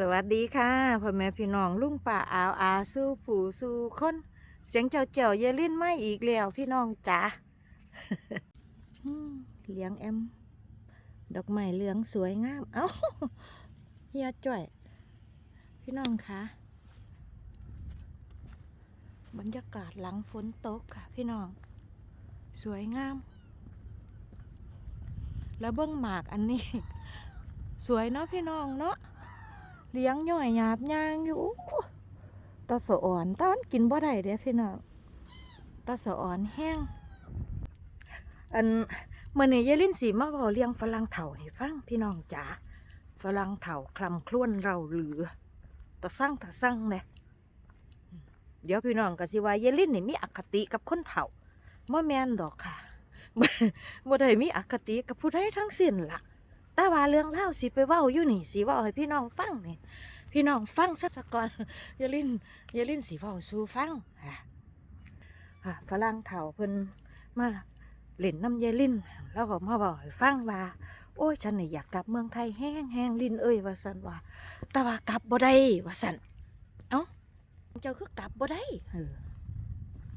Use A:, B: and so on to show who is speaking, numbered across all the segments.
A: สวัสดีค่ะพ่อแม่พี่น้องลุงป่าอาวอาสู้ผู้สู้คนเสียงเจ้าเจ้าเยาลิ้นไม่อีกแล้วพี่น้องจ๋าเลี้ยงแอม ดอกไม้เหลืองสวยงาม เอ้าเฮียจ่อย พี่น้องคะบรรยากาศหลังฝนตกค่ะ พี่น้อง สวยงาม แล้วเบิ้องหมากอันนี้ สวยเนาะพี่น้องเนาะ เลี้ยงย่อยหยาบยางอยู่ตาสะอ่อนตามันกินบ่ได้เด้พี่น้องตาสะอ่อนแห้งอันเมื่อนี้ยายลินสีมาบอกเลี้ยงฝรั่งเถ่าให้ฟังพี่น้องจ๋าฝรั่งเถ่าคลำคล้วนเราเหลือตะสั่งตะสั่งเนี่ยเดี๋ยวพี่น้องก็สิว่ายายลินนี่มีอคติกับคนเถ่าบ่แมนดอกค่ะบ่ได้มีอคติกับผู้ใดทั้งสิ้นล่ะ แต่ว่าเรื่องเล่าสิไปเว้าอยู่นี่สิเว้าให้พี่น้องฟังนี่พี่น้องฟังสะก่อนอย่าลิ้นอย่าลิ้นสิเว้าสู่ฟังอะอะฝรั่งเฒ่าเพิ่นมาเล่นน้ำยายลินแล้วก็มาบอกให้ฟังว่าโอ้ยฉันนี่อยากกลับเมืองไทยแห้งแห้งลินเอ้ยว่าสันว่า แต่ว่ากลับบ่ได้ว่าสันเอ้าเจ้าคือกลับบ่ได้เออ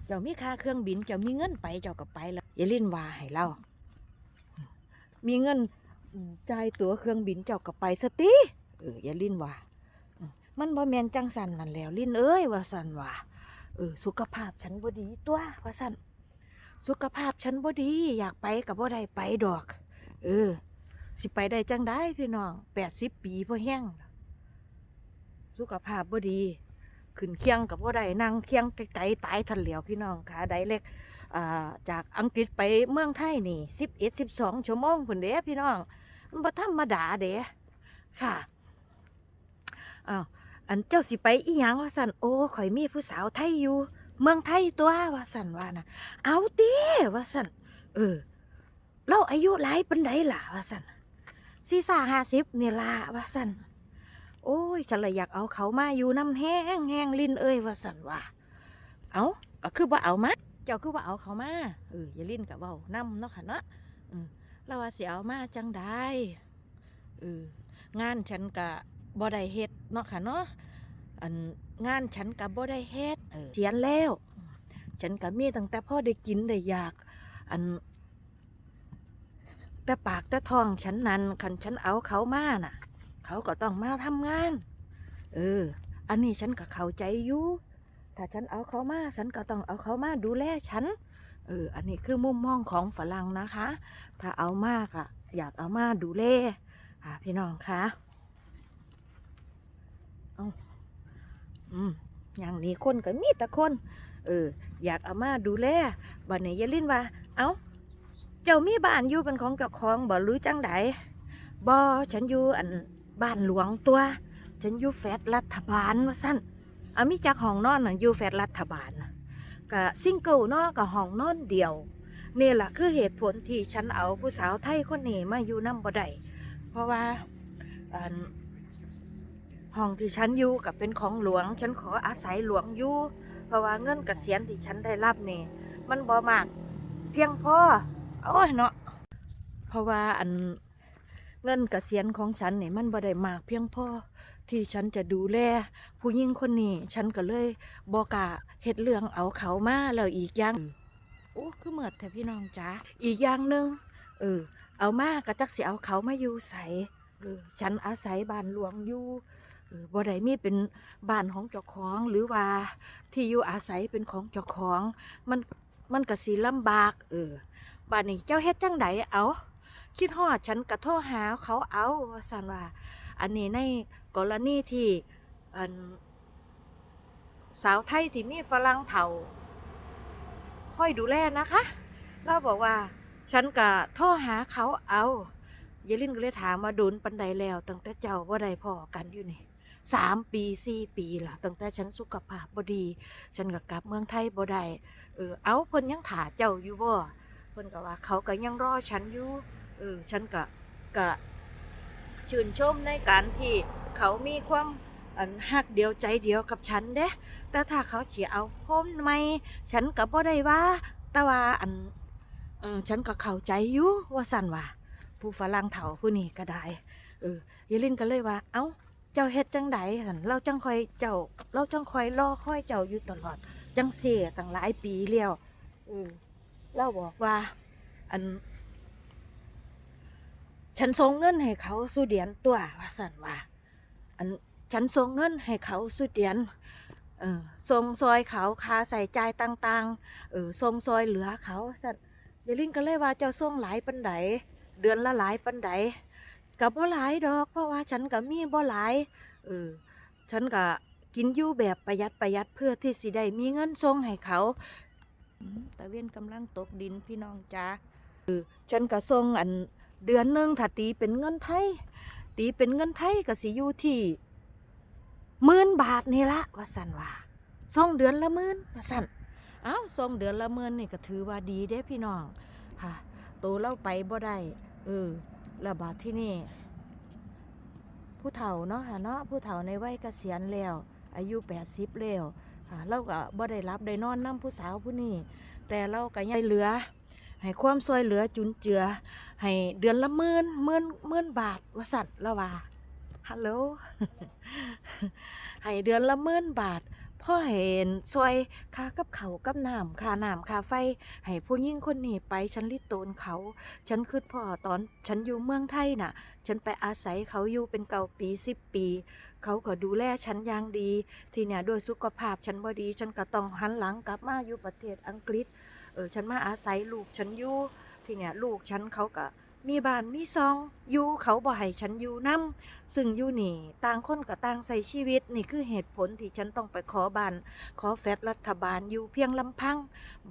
A: เจ้ามีค่าเครื่องบินเจ้ามีเงินไปเจ้าก็ไปแล้วยายลินว่าให้เรามีเงิน จ่ายตั๋วเครื่องบินเจ้าก็ไปสติเอออย่าลิ้นว่ามันบ่แมนจังสันนั่นแล้ว ลิ้นเอ้ยว่าสันว่าเออสุขภาพฉันบ่ดีตัวว่าสันสุขภาพฉันบ่ดี อยากไปกับบ่ได้ไปดอก เออ สิไปได้จังได้พี่น้องแปดสิบปีพอแห้งสุขภาพบ่ดี ขึ้นเคียงกับบ่ได้นั่งเคียงไกลๆตายทันเหลียวพี่น้องขาไดเล็กอ่าจากอังกฤษไปเมืองไทยนี่สิบเอ็ดสิบสองชั่วโมงพุ่นเด้พี่น้อง มันบ่ธรรมดาเด้ค่ะอ้าวอันเจ้าสิไปอีหยังว่าสันโอ้ข่อยมีผู้สาวไทยอยู่ เมืองไทยตัวว่าสันว่านะเอาติว่าสันเออเราอายุหลายปันไดล่ะว่าสันสี่สาห้าสิบเนี่ยล่ะว่าสันโอ้ยฉันเลยอยากเอาเขามาอยู่น้ำแห้งแห้งลิ้นเอ้ยว่าสันว่า เอาก็คือว่าเอามา เจ้าคือว่าเอาเขามาเอออย่าลิ้นกับเบาน้ำเนาะค่ะเนาะ เออเราว่าสิเอามาจังได้เอองานฉันกะบ่ได้เฮ็ดเนาะค่ะเนาะอันงานฉันกะบ่ได้เฮ็ดเออเสียนแล้ว ฉันกะมีตั้งแต่พ่อได้กินได้อยาก อัน แต่ปากแต่ท้องฉันนั้นคันฉันเอาเขามาน่ะ เขาก็ต้องมาทำงาน เออ อันนี้ฉันก็เข้าใจอยู่ถ้าฉันเอาเขามา ฉันก็ต้องเอาเขามาดูแลฉัน เออ อันนี้คือมุมมองของฝรั่งนะคะ ถ้าเอามากอะอยากเอามาดูแลอ่าพี่น้องคะเอาอืมอย่างนี้คนก็มีแต่คน เออ อยากเอามาดูแลบัดนี้อยาลินว่า เอาเจ้ามีบ้านอยู่เป็นของเจ้าของบ่หรือจังไดบ่ฉันอยู่อันบ้านหลวงตัว ฉันอยู่แฟดรัฐบาลว่าสั้นเอามีจากห้องนอนน่ะอยู่แฟดรัฐบาลนะ ก็ซิงเกิลเนาะกับห้องนอนเดียวนี่แหละคือเหตุผลที่ฉันเอาผู้สาวไทยคนนี้มาอยู่น้ำบ่ได้เพราะว่าห้องที่ฉันอยู่กับเป็นของหลวง ฉันขออาศัยหลวงอยู่เพราะว่าเงินกเกษียณที่ฉันได้รับนี่มันบ่มากเพียงพอโอ้ยเนาะเพราะว่าอันเงินเกษียณของฉันนี่มันบ่ได้มากเพียงพอ ที่ฉันจะดูแลผู้หญิงคนนี้ ฉันก็เลยบอกกล้าเฮ็ดเรื่องเอาเขามาแล้วอีกอย่างโอ้คือเหมือดแต่พี่น้องจ๋าอีกอย่างหนึ่งเออ เอามากระจักสิเอาเขามาอยู่ใสเออฉันอาศัยบ้านหลวงอยู่เออบ่ได้มีเป็นบ้านของเจ้าของหรือว่าที่อยู่อาศัยเป็นของเจ้าของ มันมันก็สิลำบาก เออบ้านนี้เจ้าเฮ็ดจังไดเอา คิดฮอดฉันก็โทรหาเขาเอาว่าซั่นว่า อันนี้ในกรณีที่สาวไทยที่มีฝรั่งเฒ่าค่อยดูแลนะคะ เราบอกว่า ฉันก็โทรหาเขาเอาเยลินก็เลยถามมาโดนปันใดแล้ว ตั้งแต่เจ้าว่าใดพอกันอยู่นี่สามปีสี่ปีละตั้งแต่ฉันสุขภาพบดี ฉันก็กลับเมืองไทยบ่ได้เออเอาเพิ่นยังถาเจ้าอยู่บ่เพิ่นก็ว่า เขาก็ยังรอฉันอยู่ เออฉันก็ก็ชื่นชมในการที่เขามีความอันหักเดียวใจเดียวกับฉันเด้ แต่ถ้าเขาเขียเอาคมไม่ ฉันก็บ่ได้ว่า แต่ว่าอันเออฉันก็เข้าใจอยู่ว่าสั่นว่า ผู้ฝรั่งเฒ่าผู้นี้ก็ได้เออยายลินก็เลยว่า เอ้าเจ้าเฮ็ดจังใดหันเราจังคอยเจ้า เราจังคอยรอคอยเจ้าอยู่ตลอด จังเสียตั้งหลายปีแล้วเออเราบอกว่า อัน ฉันส่งเงินให้เขาสุเดียนตัวว่าสันว่า อันฉันส่งเงินให้เขาสุเดียนเออส่งซอยเขาคาใส่ใจต่างๆเออส่งซอยเหลือเขาสันเดลินก็เลยว่าเจ้าส่งหลายปันไดเดือนละหลายปันไดกับบ่หลายดอก เพราะว่าฉันก็มีบ่หลายเออฉันก็กินอยู่แบบประหยัดประหยัดเพื่อที่สิได้มีเงินส่งให้เขาอืมตะเวียนกำลังตกดินพี่น้องจ้าเออฉันก็ส่งอัน เดือนหนึ่งถ้าตีเป็นเงินไทย ตีเป็นเงินไทยก็สิอยู่ที่หมื่นบาทนี่ละว่าสันว่าส่งเดือนละหมื่นว่าสันเอ้าส่งเดือนละหมื่นนี่ก็ถือว่าดีเด้พี่น้องค่ะโตเล่าไปบ่ได้เออแล้วบาทที่นี่ ผู้เฒ่าเนาะค่ะเนาะผู้เฒ่าในวัยเกษียณแล้ว อายุ80แล้วค่ะเราก็บ่ได้รับได้นอนนํผู้สาวผู้นี้แต่เราก็ยังเหลือ ให้ความซอยเหลือจุนเจือ ให้เดือนละหมื่นหมื่นหมื่นบาทวสัตว์ละว่าฮัลโหลให้เดือนละหมื่นบาทพ่อเห็นซอยค่ากับเขากับน้ำค่าน้ำค่าไฟ ให้ผู้ยิ่งคนนี้ไปฉันลิโตนเขา ฉันคืดพ่อตอนฉันอยู่เมืองไทยน่ะ ฉันไปอาศัยเขาอยู่เป็นเก่าปีสิบปี เขาก็ดูแลฉันอย่างดี ทีเนี่ยด้วยสุขภาพฉันบ่ดี ฉันก็ต้องหันหลังกลับมาอยู่ประเทศอังกฤษ เออฉันมาอาศัยลูกฉันอยู่ทีเนี่ยลูกฉันเขาก็มีบ้านมีซองอยู่เขาบ่ให้ฉันอยู่นํซึ่งอยู่นี่ต่างคนก็ต่างใส่ชีวิตนี่คือเหตุผลที่ฉันต้องไปขอบ้านขอแฟดรัฐบาลอยู่เพียงลำพัง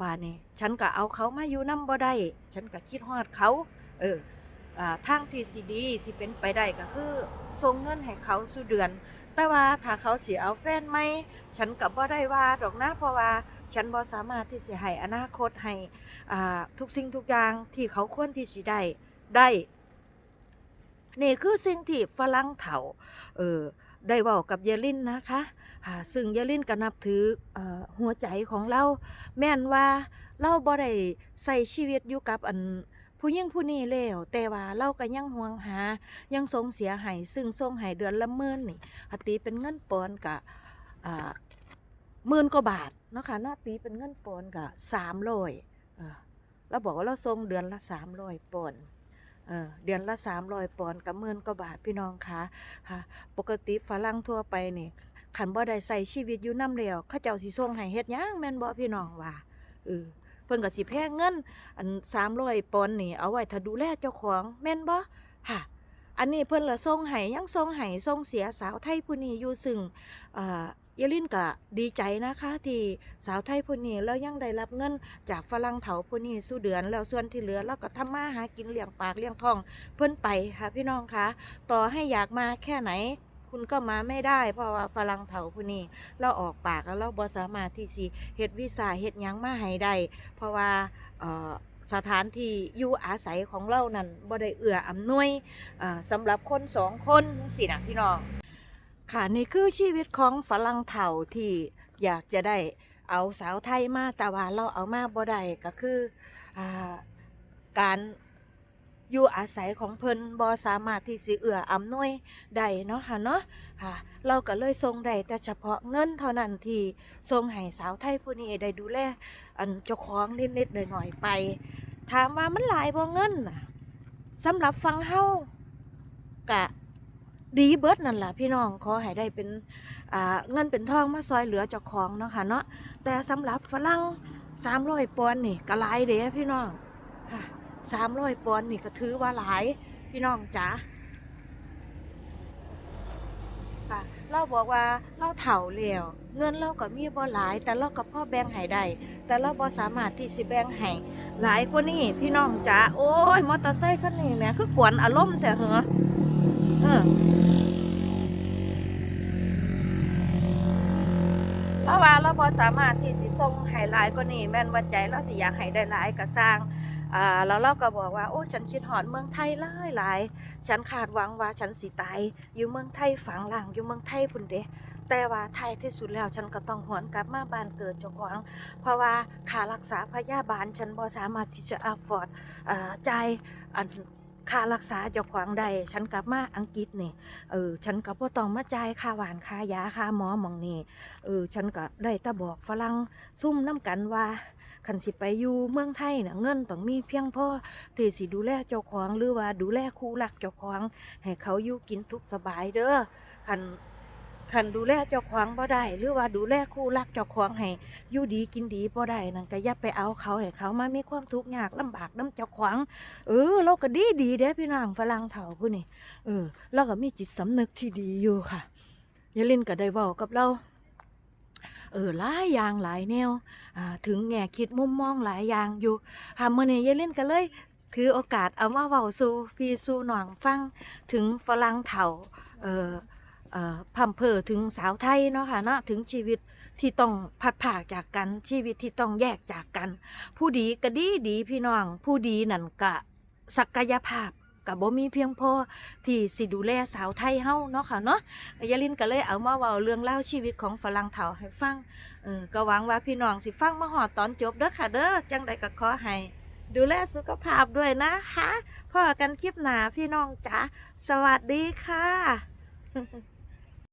A: บ้านนี่ฉันก็เอาเขามาอยู่นํบ่ได้ฉันก็คิดฮอดเขาเออทางที่สิดีที่เป็นไปได้ก็คือส่งเงินให้เขาสู่เดือน แต่ว่าถ้าเขาเสิเอาแฟนไหมฉันก็บ่ได้ว่าดอกนะเพราะว่า ฉันบ่สามารถที่สิให้อนาคตให้อ่าทุกสิ่งทุกอย่างที่เขาควรที่สิได้ได้ นี่คือสิ่งที่ฝรั่งเฒ่าเออได้เว้ากับเยลินนะคะซึ่งเยลินก็นับถืออหัวใจของเรา แม่นว่าเราบ่ได้ใส่ชีวิตอยู่กับอันผู้หญิงผู้นี้แล้วแต่ว่าเราก็ยังห่วงหา ยังส่งเสียให้ซึ่งส่งให้เดือนละหมื่นนี่ถ้าตีเป็นเงินปอนด์กะอ่า หมื่นกว่าบาทเนาะค่ะนาตีเป็นเงินปอนด์กะสามร้อยเราบอกว่าเราส่งเดือนละสามร้อยปอนเดือนละสามร้อยปอนกับหมื่นกว่าบาทพี่น้องคะค่ะ ปกติฝรั่งทั่วไปนี่ขันบ่ได้ใส่ชีวิตอยู่น้ำเดียวเขาเจ้าสิส่งให้เฮ็ดหยังแม่นบ่พี่น้องว่าเออเพิ่นก็สิแพงเงิน อันสามร้อยปอนนี่เอาไว้ถ้าดูแลเจ้าของแม่นบ่ค่ะอันนี้เพิ่นละส่งให้ยังส่งให้ส่งเสียสาวไทยผู้นี้อยู่ซึ่งเอ่อ ยลินก็ดีใจนะคะที่สาวไทยผู้นี้แล้วยังได้รับเงินจากฝรั่งเถาผู้นี้สู่เดือนแล้วส่วนที่เหลือเราก็ทำมาหากินเลี้ยงปากเลี้ยงท้องเพิ่นไปค่ะพี่น้องคะต่อให้อยากมาแค่ไหนคุณก็มาไม่ได้ เพราะว่าฝรั่งเถาผู้นี้เราออกปากแล้วเราบ่สามารถที่สิเฮ็ดวีซ่าเฮ็ดยังมาให้ได้เพราะว่าสถานที่อยู่อาศัยของเรานั่นบ่ได้เอื้ออำนวยอ่าสำหรับคนสองคนสินะพี่น้อง ค่ะนี่คือชีวิตของฝรั่งเฒ่าที่อยากจะได้เอาสาวไทยมาแต่ว่าเราเอามาบ่ได้ก็คืออการอยู่อาศัยของเพิ่นบ่สามารถที่สิเอื้ออำนวยได้เนาะค่ะเนาะค่ะเราก็เลยส่งได้แต่เฉพาะเงินเท่านั้นที่ส่งให้สาวไทยผู้นี้ได้ดูแลอันเจ้าของนิดๆหน่อยๆไป ถามว่ามันหลายบ่เงินน่ะสำหรับฟังเฮากะ ดีเบิดนั่นแหละพี่น้องขอให้ได้เป็นเงินเป็นทองมาซอยเหลือเจ้าของเนาะค่ะเนาะแต่สำหรับฝรั่ง300ปอนด์นี่ก็หลายเด้พี่น้องค่ะ300ปอนด์นี่ก็ถือว่าหลายพี่น้องจ๋าค่ะเราบอกว่าเราเฒ่าแล้วเงินเราก็มีบ่หลาย แต่เราก็พ่อแบงให้ได้แต่เราบ่สามารถที่สิแบงให้หลายกว่านี้พี่น้องจ๋าโอ้ยมอเตอร์ไซค์คันนี้แหมคือกวนอารมณ์แต่เหรอ เออเราะว่าเราบ่สามารถที่สิส่งให้หลายกว่านี้แม่นว่าใจเราสิอยากให้ได้หลายก็สร้างอ่าแล้วเราก็บอกว่า โอ้ฉันคิดฮอดเมืองไทยหลายหลายฉันคาดหวังว่าฉันสิตายอยู่เมืองไทยฝังหลังอยู่เมืองไทยพุ่นเด้แต่ว่าไทยที่สุดแล้วฉันก็ต้องหวนกลับมาบ้านเกิดเจ้าของ เพราะว่าค่ารักษาพยาบาลฉันบ่สามารถที่จะอัฟฟอร์ดจ่ายอัน ค่ารักษาเจ้าของได้ฉันกลับมาอังกฤษนี่เออฉันก็บ่ต้องมาจ่ายค่าหวานค่ายาค่าหมอมองนี่เออฉันก็ได้ตะบอกฝรั่งซุ่มน้ำกันว่าคันสิไปอยู่เมืองไทยน่ะเงินต้องมีเพียงพอที่สิดูแลเจ้าของหรือว่าดูแลคู่รักเจ้าของให้เขาอยู่กินทุกสบายเด้อคัน คันดูแลเจ้าของบ่ได้หรือว่าดูแลคู่รักเจ้าของให้อยู่ดีกินดีบ่ได้นั่นก็อย่าไปเอาเขาให้เขามามีความทุกข์ยากลำบากน้ำเจ้าของเออเราก็ดีดีเด้พี่น้องฝรั่งเฒ่าผู้นี่เออเราก็มีจิตสำนึกที่ดีอยู่ค่ะยาลินก็ได้เว้ากับเราเออหลายอย่างหลายแนวอ่าถึงแง่คิดมุมมองหลายอย่างอยู่หามื้อนี้ยายลินก็เลย ถือโอกาสเอามาเว้าสู่พี่สู่น้องฟังถึงฝรั่งเฒ่าเออ พัมเพอถึงสาวไทยเนาะค่ะเนาะถึงชีวิตที่ต้องพัดผ่าจากกันชีวิตที่ต้องแยกจากกัน ผู้ดีก็ดีดีพี่น้อง ผู้ดีนั่นก็ศักยภาพก็บ่มีเพียงพอที่สิดูแลสาวไทยเฮาเนาะค่ะเนาะยาลินก็เลยเอามาเว้าเรื่องเล่าชีวิตของฝรั่งเฒ่าให้ฟังเออก็หวังว่าพี่น้องสิฟังมาฮอดตอนจบเด้อค่ะเด้อจังใดก็ขอให้ดูแลสุขภาพด้วยนะคะพอกันคลิปหนาพี่น้องจ๋าสวัสดีค่ะ